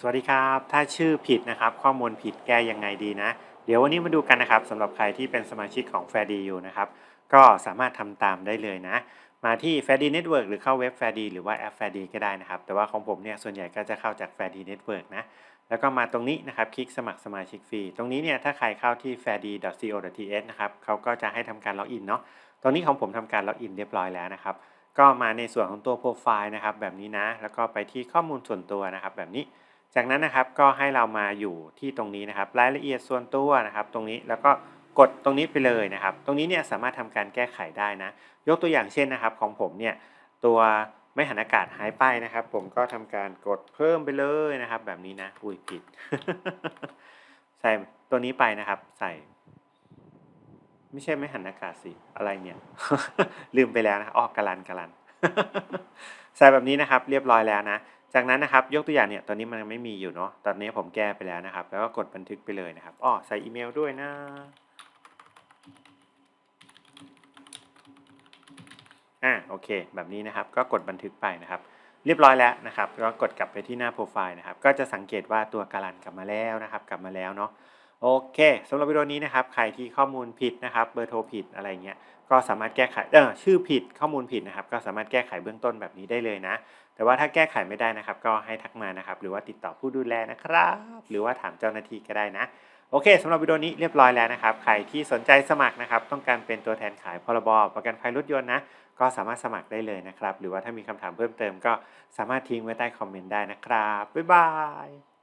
สวัสดีครับ ถ้าชื่อผิดนะครับ ข้อมูลผิดแก้ยังไงดีนะ เดี๋ยววันนี้มาดูกันนะครับสำหรับใครที่เป็นสมาชิกของ f a i r d อยู่นะครับ ก็สามารถทำตามได้เลยนะ มาที่ f a i r d Network หรือเข้าเว็บ f a i r d หรือว่าแอป f a i r d ก็ได้นะครับ แต่ว่าของผมเนี่ยส่วนใหญ่ก็จะเข้าจาก f a i r d Network นะ แล้วก็มาตรงนี้นะครับ คลิกสมัครสมาชิกฟรี ตรงนี้เนี่ยถ้าใครเข้าที่ f a i r d c o th นะครับเขาก็จะให้ทำการล็อกอินเนาะ ตรงนี้ของผมทำการล็อกอินเรียบร้อยแล้วนะครับ ก็มาในส่วนของตัวโปรไฟล์นะครับแบบนี้นะ แล้วก็ไปที่ข้อมูลส่วนตัวนะครับแบบนี้ จากนั้นนะครับก็ให้เรามาอยู่ที่ตรงนี้นะครับ รายละเอียดส่วนตัวนะครับ ตรงนี้แล้วก็กดตรงนี้ไปเลยนะครับ ตรงนี้เนี่ยสามารถทำการแก้ไขได้นะ ยกตัวอย่างเช่นนะครับ ของผมเนี่ยตัวไม่หันอากาศหายไปนะครับ ผมก็ทำการกดเพิ่มไปเลยนะครับ แบบนี้นะอุ้ยผิด ใส่ตัวนี้ไปนะครับ ใส่ ไม่ใช่ไม่หันอากาศสิอะไรเนี่ย ลืมไปแล้วนะออกกาลันกาลันใส่แบบนี้นะครับ เรียบร้อยแล้วนะ จากนั้นนะครับยกตัวอย่างเนี่ยตอนนี้มันไม่มีอยู่เนาะตอนนี้ผมแก้ไปแล้วนะครับ แล้วก็กดบันทึกไปเลยนะครับอ๋อใส่อีเมลด้วยนะอ่าโอเค แบบนี้นะครับก็กดบันทึกไปนะครับ เรียบร้อยแล้วนะครับ ก็กดกลับไปที่หน้าโปรไฟล์นะครับ ก็จะสังเกตว่าตัวการันกลับมาแล้วนะครับ กลับมาแล้วเนาะ โอเคสำหรับวิดีโอนี้นะครับใครที่ข้อมูลผิดนะครับเบอร์โทรผิดอะไรเงี้ยก็สามารถแก้ไขเออชื่อผิดข้อมูลผิดนะครับ ก็สามารถแก้ไขเบื้องต้นแบบนี้ได้เลยนะ แต่ว่าถ้าแก้ไขไม่ได้นะครับ ก็ให้ทักมานะครับ หรือว่าติดต่อผู้ดูแลนะครับ หรือว่าถามเจ้าหน้าที่ก็ได้นะโอเคสำหรับวิดีโอนี้เรียบร้อยแล้วนะครับใครที่สนใจสมัครนะครับ ต้องการเป็นตัวแทนขายพรบประกันภัยรถยนต์นะก็สามารถสมัครได้เลยนะครับ หรือว่าถ้ามีคำถามเพิ่มเติม ก็สามารถทิ้งไว้ใต้คอมเมนต์ได้นะครับบ๊ายบาย